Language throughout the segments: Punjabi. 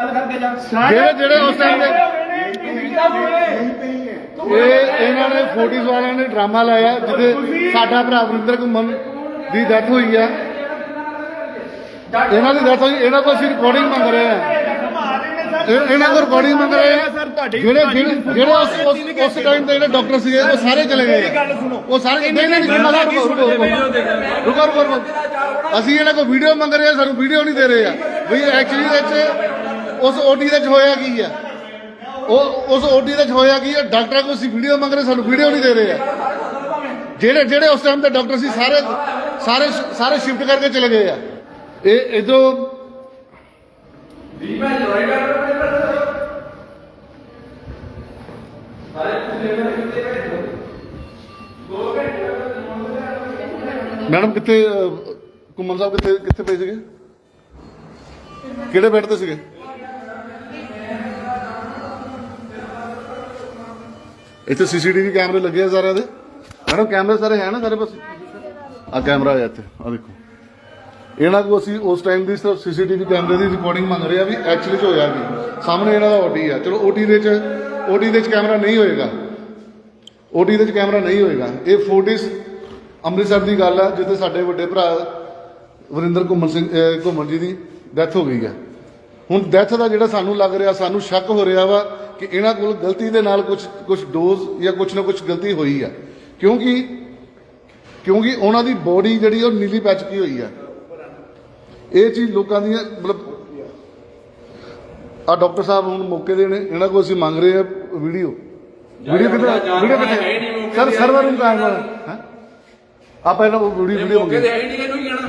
ਗੱਲ ਕਰਕੇ ਜਾ। ਜਿਹੜੇ ਜਿਹੜੇ ਉਸ ਟਾਈਮ ਦੇ ਇਹ ਇਹਨਾਂ ਨੇ ਫੋਟੀਜ਼ ਵਾਲਿਆਂ ਨੇ ਡਰਾਮਾ ਲਾਇਆ ਜਿੱਥੇ ਸਾਡਾ ਭਰਾ ਵਰਿੰਦਰ ਘੁੰਮਣ ਦੀ ਡੈਥ ਹੋਈ ਆ ਇਹਨਾਂ ਦੀ ਡੈਥ ਹੋਈ ਇਹਨਾਂ ਕੋਲ ਅਸੀਂ ਰਿਕਾਰਡਿੰਗ ਮੰਗ ਰਹੇ ਆ ਇਹ- ਇਹਨਾਂ ਕੋਲ ਰਿਕਾਰਡਿੰਗ ਮੰਗ ਰਹੇ ਆ ਜਿਹੜੇ ਜਿਹੜੇ ਜਿਹੜੇ ਉਸ ਉਸ- ਟਾਈਮ ਤੇ ਜਿਹੜੇ ਡਾਕਟਰ ਸੀਗੇ ਉਹ ਸਾਰੇ ਚਲੇ ਗਏ। ਆ। ਉਹ ਸਾਰੇ ਨਹੀਂ ਨਹੀਂ ਰੁਕੋ ਰੁਕੋ ਰੁਕੋ। ਰੁਕੋ ਰੁਕੋ। ਅਸੀਂ ਇਹਨਾਂ ਕੋਲ ਵੀਡੀਓ ਮੰਗ ਰਹੇ ਆ ਸਾਨੂੰ ਵੀਡੀਓ ਨਹੀਂ ਦੇ ਰਹੇ ਆ। ਵੀ ਐਕਚੁਅਲੀ ਵਿੱਚ ਉਸ ਓਟੀ ਦੇ ਹੋਇਆ ਕੀ ਆ? ਉਹ ਉਸ ਓਟੀ ਦੇ ਹੋਇਆ ਕੀ ਆ? ਡਾਕਟਰਾਂ ਕੋਲ ਅਸੀਂ ਵੀਡੀਓ ਮੰਗ ਰਹੇ ਸਾਨੂੰ ਵੀਡੀਓ ਨਹੀਂ ਦੇ ਰਹੇ ਆ। ਜਿਹੜੇ ਜਿਹੜੇ ਉਸ ਟਾਈਮ ਤੇ ਡਾਕਟਰ ਸੀ ਸਾਰੇ ਸਾਰੇ ਸਾਰੇ ਸ਼ਿਫਟ ਕਰਕੇ ਚਲੇ ਗਏ ਆ। ਇਹ ਇਦੋਂ ਮੈਡਮ ਕਿੱਥੇ ਘੁੰਮਣ ਸਾਹਿਬ ਕਿੱਥੇ ਕਿੱਥੇ ਪਏ ਸੀਗੇ? ਕਿਹੜੇ ਬੈੱਡ ਤੇ ਸੀਗੇ? ਇੱਥੇ ਸੀਸੀਟੀਵੀ ਕੈਮਰੇ ਲੱਗੇ ਆ ਸਾਰਿਆਂ ਦੇ। ਮੈਡਮ, ਕੈਮਰੇ ਸਾਰੇ ਹੈ ਨਾ ਸਾਰੇ ਪਾਸੇ? ਆ ਕੈਮਰਾ ਹੈ ਇੱਥੇ ਆ ਦੇਖੋ। ਇਹਨਾਂ ਕੋਲ ਅਸੀਂ ਉਸ ਟਾਈਮ ਦੀ ਸਿਰਫ ਸੀਸੀਟੀਵੀ ਕੈਮਰੇ ਦੀ ਰਿਕਾਰਡਿੰਗ ਮੰਗ ਰਹੇ ਆ ਵੀ ਐਕਚੁਅਲੀ ਚ ਹੋਇਆ ਕੀ। ਸਾਹਮਣੇ ਇਹਨਾਂ ਦਾ ਓਟੀ ਆ। ਚਲੋ ਓਟੀ ਦੇ ਚ ਓਟੀ ਦੇ ਚ ਕੈਮਰਾ ਨਹੀਂ ਹੋਏਗਾ। ਓਟੀ ਦੇ ਚ ਕੈਮਰਾ ਨਹੀਂ ਹੋਏਗਾ। ਇਹ ਫੋਟਿਸ ਅੰਮ੍ਰਿਤਸਰ ਦੀ ਗੱਲ ਆ, ਜਿੱਥੇ ਸਾਡੇ ਵੱਡੇ ਭਰਾ ਵਰਿੰਦਰ ਘੁੰਮਣ ਸਿੰਘ ਘੁੰਮਣ ਜੀ ਦੀ ਡੈਥ ਹੋ ਗਈ ਹੈ ਹੁਣ ਡੈਥ ਦਾ ਜਿਹੜਾ ਸਾਨੂੰ ਲੱਗ ਰਿਹਾ ਸਾਨੂੰ ਸ਼ੱਕ ਹੋ ਰਿਹਾ ਵਾ ਕਿ ਇਹਨਾਂ ਕੋਲ ਗਲਤੀ ਦੇ ਨਾਲ ਕੁਝ ਕੁਝ ਡੋਜ਼ ਜਾਂ ਕੁਝ ਨਾ ਕੁਝ ਗਲਤੀ ਹੋਈ ਆ। ਕਿਉਂਕਿ ਕਿਉਂਕਿ ਉਹਨਾਂ ਦੀ ਬੋਡੀ ਜਿਹੜੀ ਉਹ ਨੀਲੀ ਪੈ ਚੁੱਕੀ ਹੋਈ ਆ। ਇਹ ਚੀਜ਼ ਲੋਕਾਂ ਦੀਆਂ ਮਤਲਬ ਆ ਡਾਕਟਰ ਸਾਹਿਬ ਹੁਣ ਮੌਕੇ ਦੇ ਨੇ ਇਹਨਾਂ ਕੋਲ ਅਸੀਂ ਮੰਗ ਰਹੇ ਆ ਵੀਡੀਓ ਵੀਡੀਓ ਕਿੱਥੇ ਵੀਡੀਓ ਕਿੱਥੇ ਸਰ ਸਰਵਰ ਰੂਮ ਕਹਾਂ ਹੈ? ਆ ਪਹਿਲਾਂ ਉਹ ਵੀਡੀਓ ਵੀਡੀਓ ਮੰਗੇ ਹੈ ਨਹੀਂ ਇਹਨੂੰ ਜਾਣਾ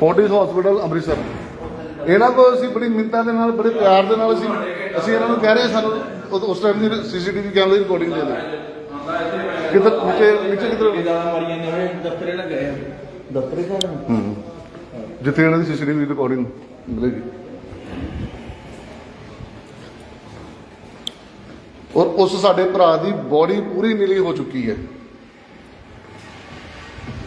Fortis hospital Amritsar. ਇਹਨਾਂ ਕੋਲ ਅਸੀਂ ਬੜੀ ਮਿੰਨਤਾਂ ਦੇ ਨਾਲ ਬੜੇ ਪਿਆਰ ਦੇ ਨਾਲ ਅਸੀਂ ਅਸੀਂ ਇਹਨਾਂ ਨੂੰ ਕਹਿ ਰਹੇ ਹਾਂ ਸਾਨੂੰ ਉਸ ਟਾਈਮ ਦੀ ਸੀਸੀਟੀਵੀ ਕੈਮਰੇ ਦੀ ਰਿਕਾਰਡਿੰਗ ਦੇ ਦਿਓ। ਕਿੱਧਰ ਨੀਚੇ ਨੀਚੇ ਕਿੱਧਰ ਮਾਰੀਆਂ ਨੇ ਦਫ਼ਤਰੇ ਨਾ ਗਏ ਦਫ਼ਤਰੇ ਕਾ ਹੂੰ। ਜਿੱਥੇ ਇਹਨਾਂ ਦੀ ਸੀਸੀਟੀਵੀ ਰਿਕਾਰਡਿੰਗ ਮਿਲੇਗੀ। ਔਰ ਉਸ ਸਾਡੇ ਭਰਾ ਦੀ ਬੋਡੀ ਪੂਰੀ ਨੀਲੀ ਹੋ ਚੁੱਕੀ ਹੈ।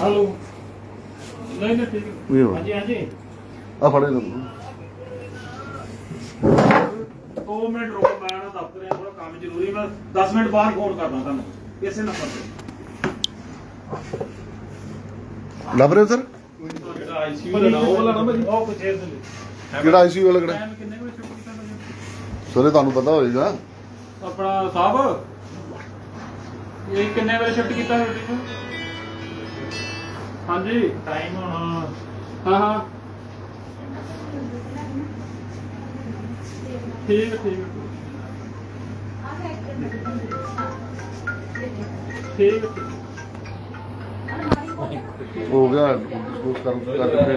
ਹਲੋ। ਨਹੀਂ ਨਹੀਂ ਠੀਕ ਵੀ ਹੋ। ਹਾਂਜੀ ਹਾਂਜੀ। ਆ ਫੜੇ ਲੋ 2 ਮਿੰਟ ਰੁਕੋ ਮੈਂ ਨਾ ਦਫ਼ਤਰ ਆ ਥੋੜਾ ਕੰਮ ਜ਼ਰੂਰੀ ਮੈਂ 10 ਮਿੰਟ ਬਾਅਦ ਫੋਨ ਕਰਦਾ ਤੁਹਾਨੂੰ ਇਸੇ ਨੰਬਰ ਤੇ। ਲੱਭ ਰਹੇ ਹੋ ਸਰ ਤੁਹਾਡਾ ਆਈਸੀਯੂ ਦਾ ਉਹ ਵਾਲਾ ਨੰਬਰ ਉਹ ਕੁਝ ਇਸ ਲਈ ਕਿਹੜਾ ਆਈਸੀਯੂ ਵਾਲਾ ਕਿਹੜਾ? ਟਾਈਮ ਕਿੰਨੇ ਵਜੇ ਸ਼ੁਰੂ ਕੀਤਾ ਭਾਜੀ? ਸਵੇਰੇ ਤੁਹਾਨੂੰ ਪਤਾ ਹੋਏਗਾ। ਆਪਣਾ ਸਾਹਿਬ ਇਹ ਕਿੰਨੇ ਵਜੇ ਸ਼ਿਫਟ ਕੀਤਾ ਰੋਟੀ ਨੂੰ? ਹਾਂਜੀ। ਟਾਈਮ ਹੁਣ। ਹਾਂ ਹਾਂ। ਠੀਕ ਠੀਕ ਹੈ। ਠੀਕ ਹੈ, ਗਿਆ। ਡਿਸਕਸ ਕਰ ਕਰਕੇ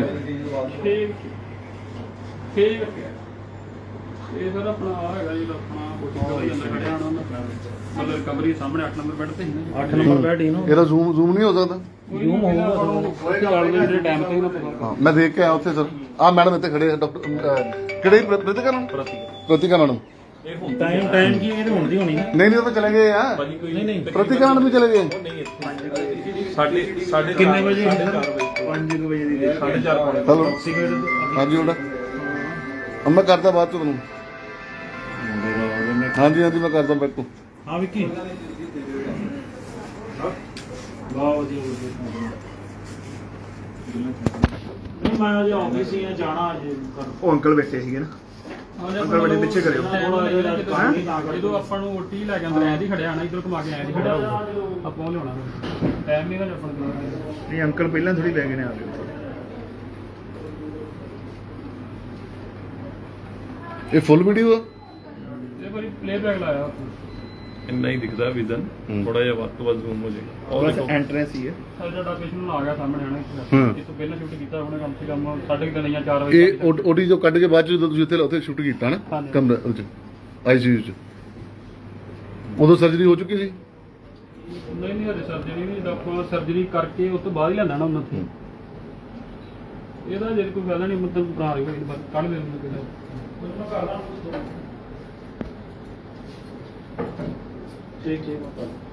ਠੀਕ ਠੀਕ ਇਹ ਸਰ ਆਪਣਾ ਹੈਗਾ ਜੀ ਆਪਣਾ ਕੋਟੀ ਦਾ ਅੰਦਰ ਖੜਿਆ ਹੋਣਾ। ਮਤਲਬ ਰਿਕਵਰੀ ਸਾਹਮਣੇ 8 ਨੰਬਰ ਬੈੱਡ ਤੇ 8 ਨੰਬਰ ਬੈੱਡ ਹੀ ਨਾ। ਇਹਦਾ ਜ਼ੂਮ ਜ਼ੂਮ ਨਹੀਂ ਹੋ ਸਕਦਾ? ਜੂਮ ਹੋਊਗਾ ਚੱਲ ਦੇ ਜਿਹੜੇ ਟਾਈਮ ਤੇ ਹੀ ਨਾ ਪਤਾ ਹਾਂ ਮੈਂ ਦੇਖ ਕੇ ਆਇਆ ਉੱਥੇ ਸਰ। ਆ ਮੈਡਮ ਇੱਥੇ ਖੜੇ ਆ ਡਾਕਟਰ ਕਿਹੜੇ Pratika madam? Pratika. Madam. Time time ਕੀ ਇਹ ਹੁਣ ਦੀ ਹੋਣੀ ਨਾ। ਨਹੀਂ ਨਹੀਂ ਉਹ ਤਾਂ ਚਲੇ ਗਏ ਆ। ਨਹੀਂ ਨਹੀਂ ਪ੍ਰਤਿਕਾ ਵੀ ਚਲੇ ਗਏ। ਸਾਡੇ ਸਾਡੇ ਕਿੰਨੇ ਵਜੇ 5 ਵਜੇ ਦੀ। ਦੇ 4:30 ਪੌਣੇ ਹਲੋ। ਹਾਂਜੀ ਉਹਦਾ ਹੁਣ ਮੈਂ ਕਰਦਾ ਬਾਅਦ ਚ ਤੁਹਾਨੂੰ। ਹਾਂਜੀ ਹਾਂਜੀ ਮੈਂ ਕਰਦਾ ਤੋਂ ਹਾਂ ਵਿੱਕੀ। ਬਹੁਤ ਵਧੀਆ ਵਧੀਆ। ਮੈਂ ਅਜੇ ਆਉਂਦੀ ਸੀ ਜਾਣਾ ਅਜੇ। ਉਹ ਅੰਕਲ ਬੈਠੇ ਸੀਗੇ ਨਾ। ਅੰਕਲ ਬੜੇ ਪਿੱਛੇ ਕਰਿਓ। ਜਦੋਂ ਆਪਾਂ ਨੂੰ ਓਟੀ ਲੈ ਕੇ ਅੰਦਰ ਐਂ ਦੀ ਖੜਿਆ ਨਾ ਇਧਰ ਘੁਮਾ ਕੇ ਐਂ ਦੀ ਖੜਿਆ ਆਪਾਂ ਉਹ ਲਿਆਉਣਾ। ਟਾਈਮ ਨਹੀਂ ਨਾ ਆਪਾਂ ਨੂੰ ਨਹੀਂ ਅੰਕਲ ਪਹਿਲਾਂ ਥੋੜੀ ਬੈ ਗਏ ਨੇ ਆ ਗਏ। ਇਹ ਫੁੱਲ ਵੀਡੀਓ ਆ? ਇਹ ਵਾਰੀ ਪਲੇ ਬੈਕ ਲਾਇਆ। ਆਪਾਂ ਇੰਨਾ ਹੀ ਦਿਖਦਾ ਵਿਜ਼ਨ ਹੂੰ। ਥੋੜਾ ਜਿਹਾ ਵੱਧ ਤੋਂ ਵੱਧ ਜ਼ੂਮ ਹੋ ਜਾਏਗਾ ਬਸ ਦੇਖੋ ਐਂਟਰੈਂਸ ਹੀ ਹੈ। ਸਾਡਾ ਸਾਡਾ ਪੇਸ਼ੈਂਟ ਆ ਗਿਆ ਸਾਹਮਣੇ ਆਣਾ ਹੂੰ। ਇਸ ਤੋਂ ਪਹਿਲਾਂ ਸ਼ੂਟ ਕੀਤਾ ਉਹਨੇ ਕਮ ਸੇ ਕਮ ਸਾਢੇ ਕੁ ਤਿੰਨ ਜਾਂ 4 ਵਜੇ ਇਹ ਓਟੀ ਜੋ ਕੱਢ ਕੇ ਬਾਅਦ ਚ ਜਦੋਂ ਤੁਸੀਂ ਉੱਥੇ ਉੱਥੇ ਸ਼ੂਟ ਕੀਤਾ ਨਾ ਹਾਂਜੀ। ਕਮਰੇ ਵਿੱਚ ਆਈਸੀਯੂ ਚ। ਉਦੋਂ ਸਰਜਰੀ ਹੋ ਚੁੱਕੀ ਸੀ? ਨਹੀਂ ਨਹੀਂ ਹਰੇ ਸਰਜਰੀ ਨਹੀਂ ਡਾਕਟਰ ਸਰਜਰੀ ਕਰਕੇ ਉਸ ਤੋਂ ਬਾਅਦ ਹੀ ਲੈਣਾ ਨਾ ਉਹਨਾਂ ਤੋਂ ਇਹਦਾ ਜੇ ਕੋਈ ਫਾਇਦਾ ਨਹੀਂ ਮਤਲਬ ਬਣਾ ਰਹੀ ਕੱਢ ਦੇ ਉਹਨੂੰ ਕਿਹਦਾ ਠੀਕ ਠੀਕ